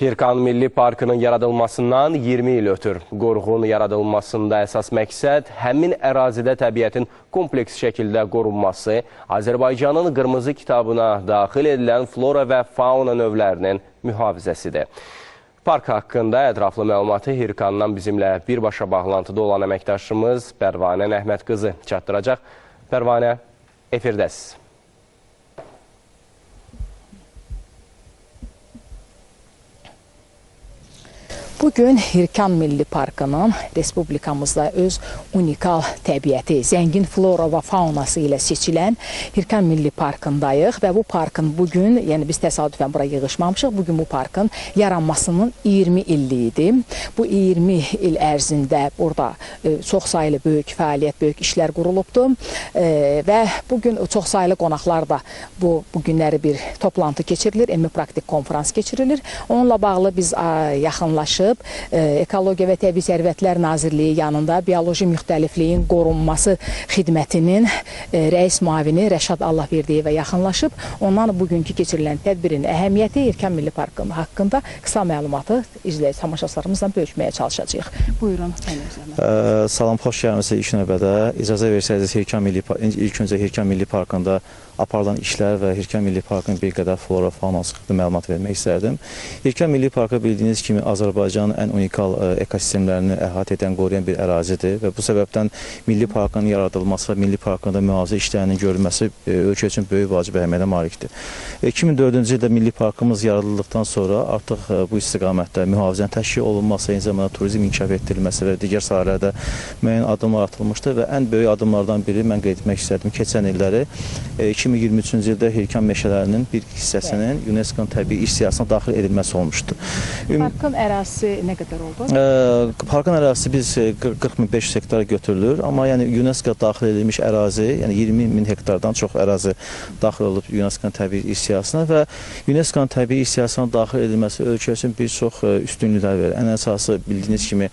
Hirkan Milli Parkının yaradılmasından 20 il ötür. Qoruğun yaradılmasında əsas məqsəd həmin ərazidə təbiətin kompleks şəkildə qorunması, Azərbaycanın qırmızı kitabına daxil edilən flora və fauna növlərinin mühafizəsidir. Park haqqında ətraflı məlumatı Hirkandan bizimlə birbaşa bağlantıda olan əməkdaşımız Pərvanə Əhməd qızı çatdıracaq. Pərvanə, efirdəsiz. Bugün Hirkan Milli Parkının Respublikamızda öz unikal təbiəti, zəngin flora və faunası ilə seçilən Hirkan Milli Parkındayıq və bu parkın bugün, yəni biz təsadüfən bura yığışmamışıq, bugün bu parkın yaranmasının 20 illiyi idi. Bu 20 il ərzində burada e, çox saylı böyük fəaliyyət, böyük işlər qurulubdur e, və bugün çox saylı qonaqlar da bu, bu günləri bir toplantı keçirilir, emmi praktik konferans keçirilir. Onunla bağlı biz yaxınlaşıb çalışıb. Ekologiya və Təbii Sərvətlər Nazirliyi yanında bioloji müxtəlifliyin qorunması xidmətinin rəis müavini Rəşad Allahverdiyevə yaxınlaşıb. Ondan bugünkü keçirilən tədbirin əhəmiyyəti Erkən Milli Parkı haqqında qısa məlumatı izləyici tamaşaçılarımızla bölüşməyə çalışacağıq. Buyurun. Ə, salam, xoş gəlmisiniz ilk növbədə. İcazə versəniz Hirkan Milli ilk öncə Hirkan Milli Parkında aparılan işlər və Hirkan Milli Parkının bir qədər flora faunası haqqında məlumat vermək istərdim. Hirkan Milli Parkı bildiyiniz kimi Azərbaycanın ən unikal ə, ekosistemlərini əhatə edən, qoruyan bir ərazidir və bu səbəbdən Milli Parkın yaradılması və Milli Parkında mühafizə işlərinin görülməsi ə, ölkə üçün böyük vacib əhəmiyyətə malikdir. 2004-cü ildə Milli Parkımız yaradıldıqdan sonra artıq bu istiqamətdə mühafizənin təşkil olunması, eyni zamanda turizm inkişaf etdirilməsi və digər sahələrdə müəyyən addımlar atılmışdır və ən böyük addımlardan biri mən qeyd etmək istərdim keçən illəri 2023-cü ildə Hirkan meşələrinin bir hissəsinin UNESCO-nun təbii iş siyasətine daxil edilməsi olmuşdur. Parkın ərazisi nə qədər oldu? Ə, parkın ərazisi biz 40.500 hektar götürülür, amma yəni UNESCO daxil edilmiş ərazi, yəni 20 min hektardan çox ərazi daxil olub UNESCO-nun təbii iş siyasətine və UNESCO-nun təbii iş siyasətine daxil edilməsi ölkə üçün bir çox üstünlüklər verir. Ən əsası bildiyiniz kimi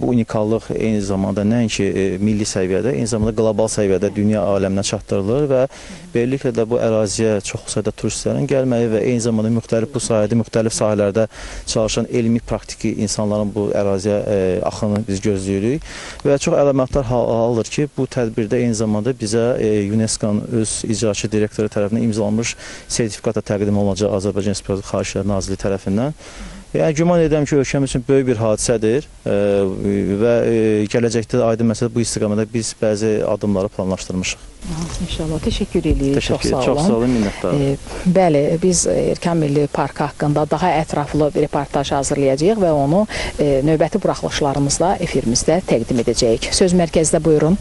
bu unikallıq eyni zamanda nəinki milli səviyyədə, eyni zamanda qlobal səviyyədə dünya aləminə çatdırılır və beləliklə də bu əraziyə çox sayda turistlərin gəlməyi və eyni zamanda müxtəlif bu sahədə, müxtəlif sahələrdə çalışan elmi, praktiki insanların bu əraziyə ə, axını biz gözləyirik və çox əlamətdar hal alır ki, bu tədbirdə eyni zamanda bizə UNESCO-nun öz icraçı direktoru tərəfindən imzalanmış sertifikat da təqdim olunacaq Azərbaycan Respublikası Xahişlər Nazirliyi tərəfindən. Yəni güman edirəm ki, ölkəmiz üçün böyük bir hadisədir ə, və ə, gələcəkdə də aydın məsələ bu istiqamətdə biz bəzi addımları planlaşdırmışıq. İnşallah. Təşəkkür edirik. Təşəkkür, çox sağ olun. Çox sağ olun, minnətdarım. E, bəli, biz Erkən Milli Parkı haqqında daha ətraflı bir reportaj hazırlayacağıq və onu e, növbəti buraxılışlarımızda efirimizdə təqdim edəcəyik. Söz mərkəzdə buyurun.